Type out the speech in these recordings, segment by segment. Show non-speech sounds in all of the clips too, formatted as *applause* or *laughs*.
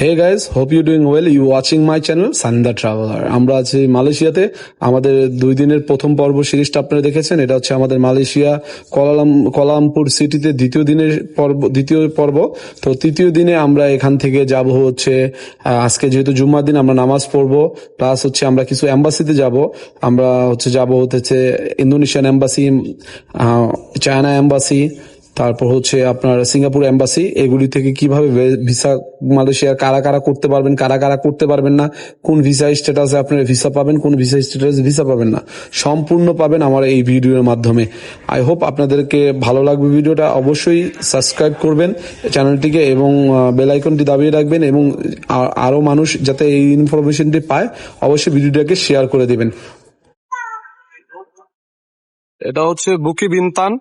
Hey guys hope you doing well you watching my channel সান্দা traveller আমরা আছি মালয়েশিয়াতে। আমাদের দুই দিনের প্রথম পর্ব সিরিজটা আপনারা দেখেছেন। এটা হচ্ছে আমাদের মালয়েশিয়া কলালাম কলামপুর সিটিতে দ্বিতীয় দিনের পর্ব দ্বিতীয় পর্ব। তো তৃতীয় দিনে আমরা এখান থেকে যাব হচ্ছে আজকে যেহেতু জুম্মার দিন, আমরা নামাজ পড়ব। প্লাস হচ্ছে আমরা কিছু অ্যাম্বাসিতে যাব। আমরা হচ্ছে যাব হচ্ছে ইন্দোনেশিয়ান অ্যাম্বাসি চায়না এম্বাসি তারপর হচ্ছে আপনার সিঙ্গাপুর এম্বাসি, এগুলি থেকে কীভাবে ভিসা মালয়েশিয়ার কারা কারা করতে পারবেন, কারা কারা করতে পারবেন না, কোন ভিসা স্ট্যাটাসে আপনারা ভিসা পাবেন, কোন ভিসা স্ট্যাটাসে ভিসা পাবেন না, সম্পূর্ণ পাবেন আমার এই ভিডিওর মাধ্যমে। আই হোপ আপনাদেরকে ভালো লাগবে ভিডিওটা, অবশ্যই সাবস্ক্রাইব করবেন চ্যানেলটিকে এবং বেল আইকনটি দাবিয়ে রাখবেন এবং, আ- আরও মানুষ যাতে এই ইনফরমেশনটি পায়, অবশ্যই ভিডিওটাকে শেয়ার করে দিবেন। এটা হচ্ছে বুকি বিনতান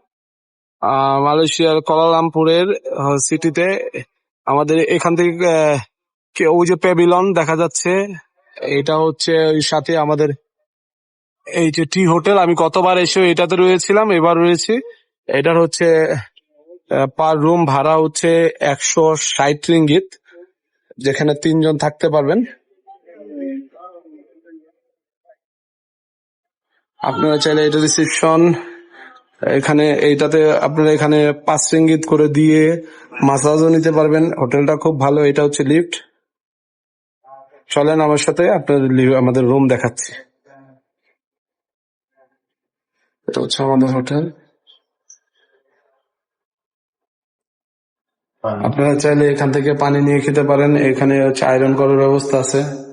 মালয়েশিয়ার কলালামপুরের সিটিতে আমাদের এখান থেকে ওই যে পেবিলন দেখা যাচ্ছে। এটা হচ্ছে ওই সাথে আমাদের এই যে টি হোটেল। আমি কতবার এসে এটাতে রয়েছিলাম, এবার রয়েছি। এটার হচ্ছে পার রুম ভাড়া হচ্ছে একশো ষাট রিঙ্গিত, যেখানে তিনজন থাকতে পারবেন। আপনারা চাইলে এটা রিসিপশন এখানে এইটাতে আপনারা এখানে পাঁচ রিঙ্গিত করে দিয়ে মাসাজও নিতে পারবেন। হোটেলটা খুব ভালো, এটা হচ্ছে লিফট। চলেন আমার সাথে, আপনার আমাদের রুম দেখাচ্ছি। এটা হচ্ছে আমাদের হোটেল। আপনারা চাইলে এখান থেকে পানি নিয়ে খেতে পারেন। এখানে হচ্ছে আয়রন করার ব্যবস্থা আছে।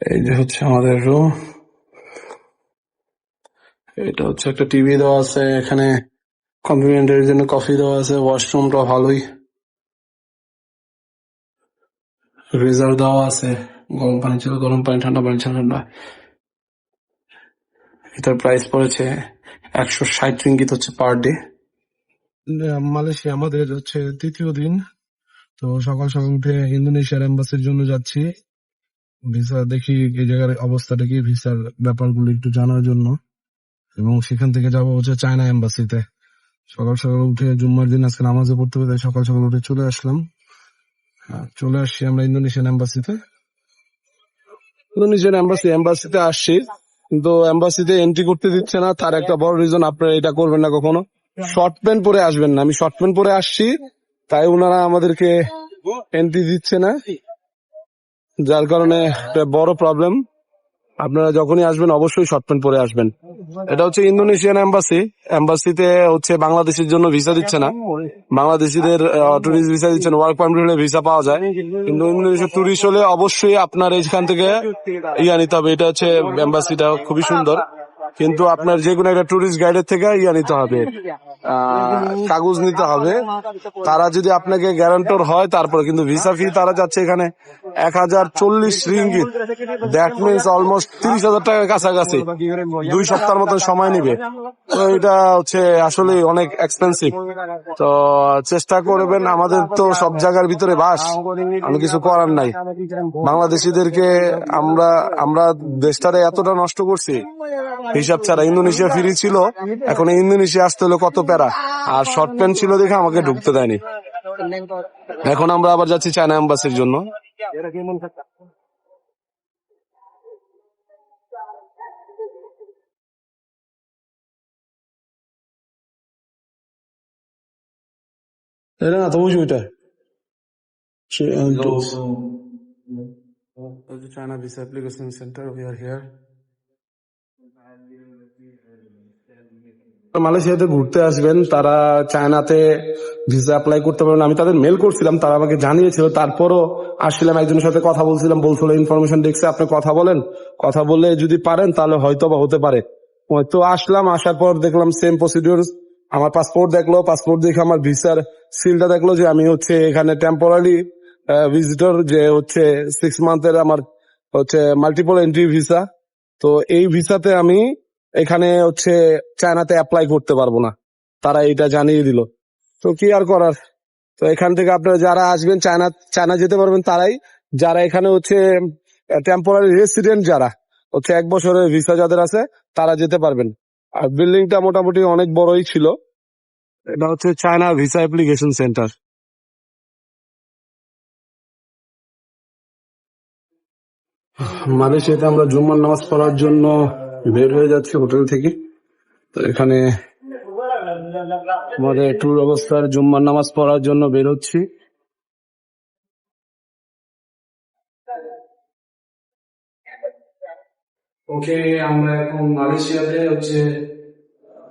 এই যে হচ্ছে আমাদের রুম এটা হচ্ছে একটা টিভি দেওয়া আছে, এখানে কমপ্লিমেন্টারির জন্য কফি দেওয়া আছে ওয়াশরুমটা ভালোই। রেজার দেওয়া আছে, গরম পানি ছিল, গরম পানি, ঠান্ডা পানি ছিল ঠান্ডা এটার প্রাইস পড়েছে একশো ষাট রিঙ্গিত হচ্ছে পার ডে মালয়েশিয়া, আমাদের হচ্ছে তৃতীয় দিন। তো সকাল সকাল উঠে ইন্দোনেশিয়ার এম্বাসির জন্য যাচ্ছি। ভিসা দেখি এই জায়গার অবস্থাটা কি ভিসার ব্যাপারগুলো একটু জানার জন্য। এবং সেখান থেকে যাব হচ্ছে চায়না এম্বাসিতে। সকাল সকাল উঠে জুম্মার দিন আজকে নামাজে পড়তে তাই সকাল সকাল উঠে চলে আসলাম। হ্যাঁ, চলে আসছি আমরা ইন্দোনেশিয়ান এম্বাসিতে। ইন্দোনেশিয়ান এম্বাসি এম্বাসিতে আসছি কিন্তু এম্বাসিতে এন্ট্রি করতে দিচ্ছে না। তার একটা বড় রিজন আপনারা এটা করবেন না কখনো। শর্ট প্যান্ট পরে আসবেন না। আমি শর্ট প্যান্ট পরে আসছি তাই ওনারা আমাদেরকে এন্ট্রি দিচ্ছে না। যার কারণে একটা বড় প্রবলেম আপনারা যখনই আসবেন, অবশ্যই শর্ট প্যান্ট পরে আসবেন। এটা হচ্ছে ইন্দোনেশিয়ান এম্বাসি এম্বাসিতে হচ্ছে বাংলাদেশের জন্য ভিসা দিচ্ছে না। বাংলাদেশিদের টুরিস্ট ভিসা দিচ্ছে না ওয়ার্ক পারমিট হলে ভিসা পাওয়া যায়। কিন্তু ইন্দোনেশিয়া টুরিস্ট হলে অবশ্যই আপনার এখান থেকে ইয়া নিতে হবে। এটা হচ্ছে এম্বাসিটা খুবই সুন্দর। কিন্তু আপনার যে কোনো একটা টুরিস্ট গাইডের থেকে ইয়া নিতে হবে। *laughs* কাগজ নিতে হবে। তারা যদি আপনাকে গ্যারান্টর হয় তারপরে কিন্তু ভিসা ফি তারা যাচ্ছে এখানে। এক হাজার চল্লিশ রিঙ্গিত। দ্যাট মিনস অলমোস্ট তিরিশ হাজার টাকার কাছাকাছি। দুই সপ্তাহের মতন সময় নিবে। তো এটা হচ্ছে আসলে অনেক এক্সপেন্সিভ তো চেষ্টা করবেন আমাদের তো সব জায়গার ভিতরে বাস। আমি কিছু করার নাই। বাংলাদেশিদেরকে আমরা আমরা দেশটারে এতটা নষ্ট করছি। হিসাব ছাড়া ইন্দোনেশিয়া ফ্রি ছিল এখন ইন্দোনেশিয়া আসতে হলো কত প্যারা? আর শর্ট প্যান্ট ছিল দেখে আমাকে ঢুকতে দেয়নি। এখন আমরা আবার যাচ্ছি চায়না এম্বাসির জন্য। এটা না তো বুঝি ওইটা। China visa application centre we are here মালয়েশিয়াতে ঘুরতে আসবেন, তারা চায়নাতে ভিসা অ্যাপ্লাই করতে পারবেন আমি তাদের মেল করছিলাম, তারা আমাকে জানিয়েছিল, তারপরও আসছিলাম, একজনের সাথে কথা বলছিলাম, বলছিল ইনফরমেশন ডেস্কে আপনি কথা বলেন। কথা বলে যদি পারেন, তাহলে হয়তো বা হতে পারে। তো আসলাম, আসার পর দেখলাম সেম প্রসিডিওর আমার পাসপোর্ট দেখল পাসপোর্ট দেখে আমার ভিসার সিলটা দেখল যে আমি হচ্ছে এখানে টেম্পোরারি ভিজিটর যে হচ্ছে সিক্স মান্থের আমার হচ্ছে মাল্টিপল এন্ট্রি ভিসা তো এই ভিসাতে আমি এখানে হচ্ছে চায়নাতে অ্যাপ্লাই করতে পারব না। তারা এটা জানিয়ে দিল। তো কি আর করার? তো এখান থেকে আপনারা যারা আসবেন, চায়না চায়না যেতে পারবেন তারাই। যারা এখানে হচ্ছে টেম্পোরারি রেসিডেন্ট যারা, হচ্ছে এক বছরের ভিসা যাদের আছে, তারা যেতে পারবেন। আর বিল্ডিংটা মোটামুটি অনেক বড়ই ছিল। এটা হচ্ছে চায়না ভিসা অ্যাপ্লিকেশন সেন্টার মালয়েশিয়াতে আমরা জুম্মার নামাজ পড়ার জন্য বের হয়ে যাচ্ছি হোটেল থেকে। তো এখানে আমাদের ট্যুর অবস্থার জুম্মার নামাজ পড়ার জন্য বের হচ্ছি। ওকে, আমরা এখন মালয়েশিয়াতে হচ্ছে,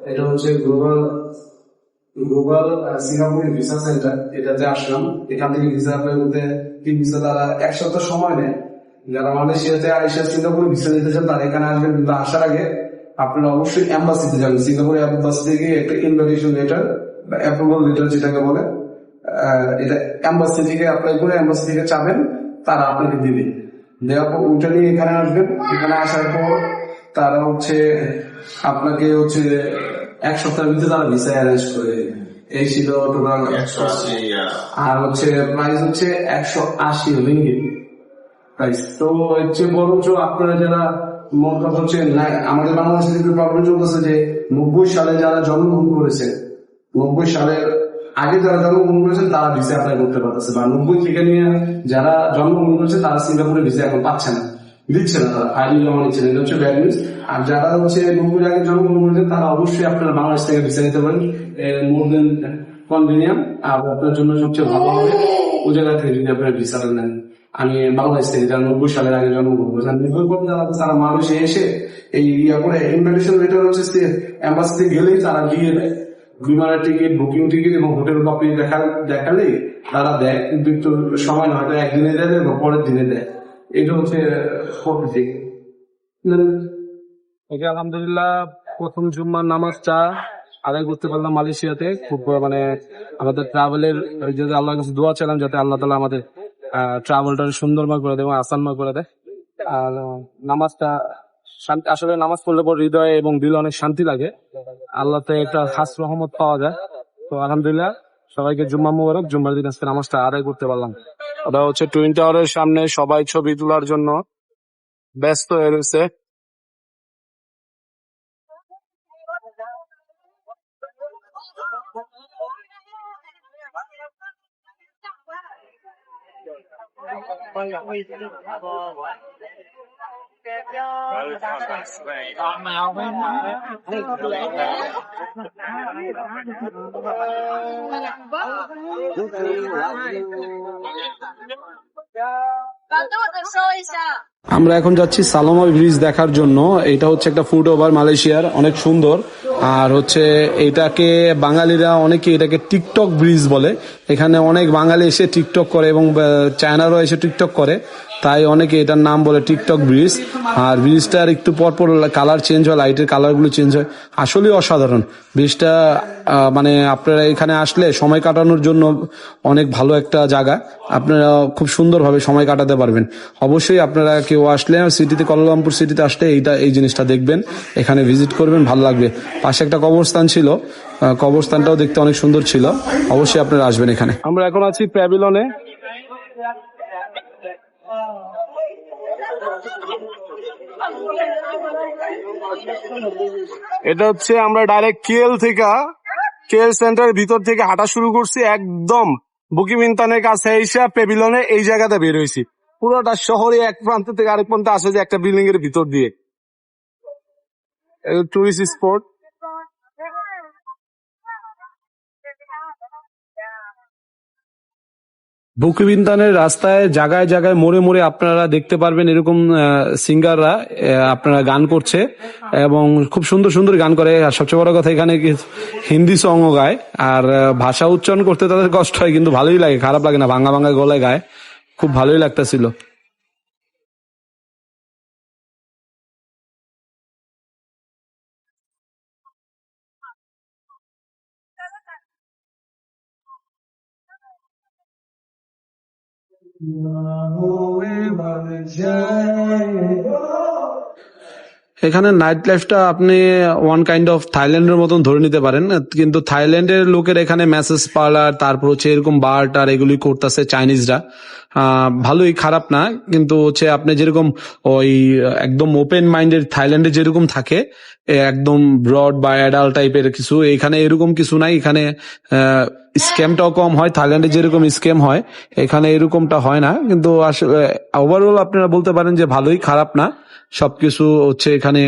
এটা হচ্ছে গ্লোবাল গ্লোবাল সিঙ্গাপুরের ভিসা সেন্টার, এটাতে আসলাম। এখান থেকে ভিসা অ্যাপ্লাই করতে কি ভিসা তারা এক সপ্তাহ সময় নেয়। যারা মালয়েশিয়াতে আইসা সিঙ্গাপুরে ভিসা নিতে চান তারা এখানে আসবেন। কিন্তু আসার আগে আপনারা অবশ্যই এম্বাসিতে যাবেন। সিঙ্গাপুরে এম্বাসি থেকে একটা ইনভিটেশন লেটার বা অ্যাপ্রুভাল লেটার যেটাকে বলে এটা অ্যাম্বাসি থেকে অ্যাপ্লাই করে এম্বাসি থেকে চাবেন তারা আপনাকে দিবে। দেওয়ার পর ওইটা নিয়ে এখানে আসবেন। এখানে আসার পর তারা হচ্ছে আপনাকে হচ্ছে এক সপ্তাহের ভিতরে তারা ভিসা অ্যারেঞ্জ করে। এই ছিল টোটাল আর হচ্ছে প্রাইস হচ্ছে একশো আশি রিঙ্গিত প্রাইস তো হচ্ছে বরঞ্চ আপনারা যারা মন কথা হচ্ছে না আমাদের বাংলাদেশে একটু প্রবলেম চলতেছে যে নব্বই সালে যারা জন্মগ্রহণ করেছে, নব্বই সালের আগে যারা জন্মগ্রহণ করেছেন তারা ভিসা অ্যাপ্লাই করতে পারতেছে। বা নব্বই থেকে নিয়ে যারা জন্মগ্রহণ করেছে, তারা সিঙ্গাপুরে ভিসা এখন পাচ্ছে না, দিচ্ছে না তারা ফাইল জমা নিচ্ছে না, এটা হচ্ছে ব্যাড নিউজ আর যারা হচ্ছে নব্বই আগে জন্মগ্রহণ করেছেন তারা অবশ্যই আপনারা বাংলাদেশ থেকে ভিসা নিতে পারেন। মোর দেন কনভিনিয়াম আর আপনার জন্য সবচেয়ে ভালো হবে, ওই জায়গা থেকে যদি আপনারা ভিসা নেন। আমি বাংলাদেশ থেকে নব্বই সালের আগে জন্মগ্রহণ করেছেন নির্ভর করে যারা তারা মানুষে এসে এই ইয়া করে ইনভিটেশন লেটার হচ্ছে অ্যাম্বাসিতে গেলেই তারা দিয়ে দেয়। বিমানের টিকিট বুকিং টিকিট এবং হোটেল কপি দেখা দেখালেই তারা দেয়। কিন্তু একটু সময় না হয়তো একদিনে দেয় বা পরের দিনে দেয়। এটা হচ্ছে ওকে, আলহামদুলিল্লাহ, প্রথম জুম্মার নামাজটা আদায় করতে পারলাম মালয়েশিয়াতে। খুব মানে আমাদের ট্রাভেলের আল্লাহর কাছে দোয়া চাইলাম যাতে আল্লাহ তালা আমাদের ট্রাভেলটা সুন্দরময় করে দেয় এবং আসানময় করে দেয়। আর নামাজটা শান্তি আসলে নামাজ পড়লে পর হৃদয়ে এবং দিল অনেক শান্তি লাগে। আল্লাহতে একটা হাস রহমত পাওয়া যায়। তো আলহামদুলিল্লাহ, সবাইকে জুম্মা মুবারক। জুম্মার দিন আজকে নামাজটা আদায় করতে পারলাম। ওটা হচ্ছে টুইন টাওয়ারের সামনে সবাই ছবি তোলার জন্য ব্যস্ত হয়ে রয়েছে। còn màu với nó Hãy subscribe cho kênh Ghiền Mì Gõ Để không bỏ lỡ những video hấp dẫn আমরা এখন যাচ্ছি সালামা ব্রিজ দেখার জন্য। এটা হচ্ছে একটা ফুড ওভার মালয়েশিয়ার, অনেক সুন্দর। আর হচ্ছে এটাকে বাঙালিরা অনেকে এটাকে টিকটক ব্রিজ বলে। এখানে অনেক বাঙালি এসে টিকটক করে এবং চায়নারও এসে টিকটক করে। তাই অনেকে এটার নাম বলে টিকটক ব্রিজ। আর ব্রিজটার একটু পর পর কালার চেঞ্জ হয় লাইটের কালারগুলো চেঞ্জ হয়। আসলেই অসাধারণ। ব্রিজটা মানে আপনারা এখানে আসলে সময় কাটানোর জন্য অনেক ভালো একটা জায়গা। আপনারা খুব সুন্দরভাবে সময় কাটাতে পারবেন। অবশ্যই আপনারা কেউ আসলে সিটিতে কলালামপুর সিটিতে আসলে এইটা, এই জিনিসটা দেখবেন। এখানে ভিজিট করবেন, ভালো লাগবে। পাশে একটা কবরস্থান ছিল। কবরস্থানটাও দেখতে অনেক সুন্দর ছিল। অবশ্যই আপনারা আসবেন এখানে। আমরা এখন আছি প্যাভিলনে এটা হচ্ছে আমরা ডাইরেক্ট কেএল থেকে কেএল সেন্টার ভিতর থেকে হাঁটা শুরু করছি, একদম বুকিমিন্তানের কাছে এসে পেভিলনে এই জায়গাতে বের হয়েছি। পুরোটা শহরে এক প্রান্ত থেকে আরেক প্রান্তে আসে যে একটা বিল্ডিং এর ভিতর দিয়ে। টুরিস্ট স্পট বুকিবিন্তানের রাস্তায় জায়গায় জায়গায় মোড়ে মোড়ে আপনারা দেখতে পারবেন এরকম সিঙ্গাররা আপনারা গান করছে এবং খুব সুন্দর সুন্দর গান করে। আর সবচেয়ে বড় কথা এখানে হিন্দি সংও গায়। আর ভাষা উচ্চারণ করতে তাদের কষ্ট হয়, কিন্তু ভালোই লাগে, খারাপ লাগে না। ভাঙা ভাঙা গলায় গায়। খুব ভালোই লাগতেছিল। Namo Vijaya এখানে নাইট লাইফটা আপনি ওয়ান কাইন্ড অফ থাইল্যান্ডের মতন ধরে নিতে পারেন, কিন্তু থাইল্যান্ডের লোকের এখানে মেসেজ পার্লার তারপর হচ্ছে এরকম বার টার এগুলি করতেছে চাইনিজরা ভালোই খারাপ না, কিন্তু হচ্ছে আপনি যেরকম ওই একদম ওপেন মাইন্ডেড থাইল্যান্ডে যেরকম থাকে একদম ব্রড বা অ্যাডাল্ট টাইপের কিছু, এখানে এরকম কিছু নাই, এখানে স্ক্যামটাও কম হয় থাইল্যান্ডে যেরকম স্ক্যাম হয়, এখানে এরকমটা হয় না, কিন্তু আসলে ওভারঅল আপনারা বলতে পারেন যে ভালোই, খারাপ না। সবকিছু হচ্ছে এখানে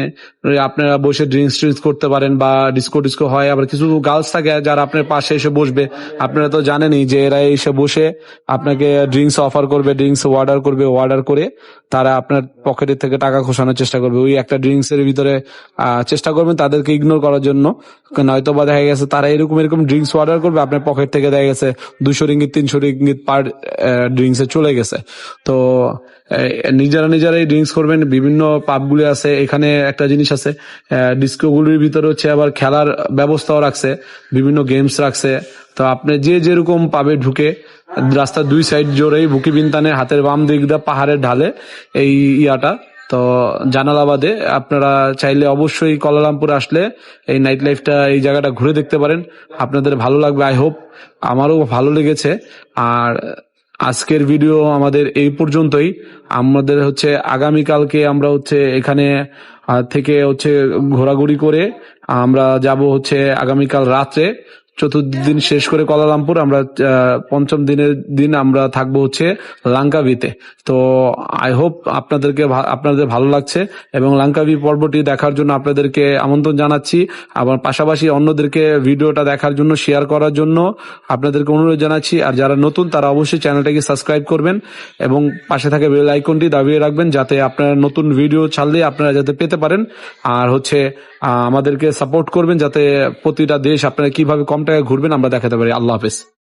আপনারা বসে ড্রিঙ্কস ট্রিঙ্কস করতে পারেন বা ডিস্কো ডিস্কো হয়, আবার কিছু গার্লস থাকে যারা আপনার পাশে এসে বসবে। আপনারা তো জানেনই যে এরা এসে বসে আপনাকে ড্রিঙ্কস অফার করবে ড্রিঙ্কস অর্ডার করবে অর্ডার করে তারা আপনার পকেটের থেকে টাকা খোসানোর চেষ্টা করবে। ওই একটা ড্রিঙ্কস এর ভিতরে চেষ্টা করবেন তাদেরকে ইগনোর করার জন্য। নয়তো বা দেখা গেছে তারা এরকম এরকম ড্রিঙ্কস অর্ডার করবে, আপনার পকেট থেকে দেখা গেছে দুশো রিঙ্গিত তিনশো রিঙ্গিত পার ড্রিঙ্কস চলে গেছে। তো নিজেরা নিজেরাই ড্রিঙ্কস করবেন, বিভিন্ন পাবগুলি আছে, এখানে একটা জিনিস আছে ডিস্কো গুলির ভিতরে হচ্ছে আবার খেলার ব্যবস্থাও রাখছে, বিভিন্ন গেমস রাখছে, তো আপনি যে যেরকম পাবে ঢুকে, রাস্তার দুই সাইড জোরেই বুকি বিনতানে হাতের বাম দিক দিয়ে পাহাড়ের ঢালে এই ইয়াটা, তো জানালাবাদে আপনারা চাইলে অবশ্যই কলালামপুর আসলে এই নাইট লাইফটা এই জায়গাটা ঘুরে দেখতে পারেন। আপনাদের ভালো লাগবে আই হোপ আমারও ভালো লেগেছে, আর আজকের ভিডিও আমাদের এই পর্যন্তই। আমাদের হচ্ছে আগামীকালকে আমরা হচ্ছে এখানে থেকে হচ্ছে ঘোরাঘুরি করে আমরা যাব হচ্ছে আগামীকাল রাত্রে। চতুর্থ দিন শেষ করে কলালামপুর আমরা পঞ্চম দিনের দিন আমরা থাকব হচ্ছে লাঙ্কাভিতে। তো আই হোপ আপনাদেরকে আপনাদের ভালো লাগছে এবং লাঙ্কাভি পর্বটি দেখার জন্য আপনাদেরকে আমন্ত্রণ জানাচ্ছি। আবার পাশাপাশি অন্যদেরকে ভিডিওটা দেখার জন্য শেয়ার করার জন্য আপনাদেরকে অনুরোধ জানাচ্ছি। আর যারা নতুন, তারা অবশ্যই চ্যানেলটাকে সাবস্ক্রাইব করবেন এবং পাশে থাকা বেল আইকনটি দাবিয়ে রাখবেন যাতে আপনারা নতুন ভিডিও ছাড়লে আপনারা যাতে পেতে পারেন। আর হচ্ছে আমাদেরকে সাপোর্ট করবেন যাতে প্রতিটা দেশ আপনারা কীভাবে কম টাকায় ঘুরবেন আমরা দেখাতে পারি। আল্লাহ হাফেজ।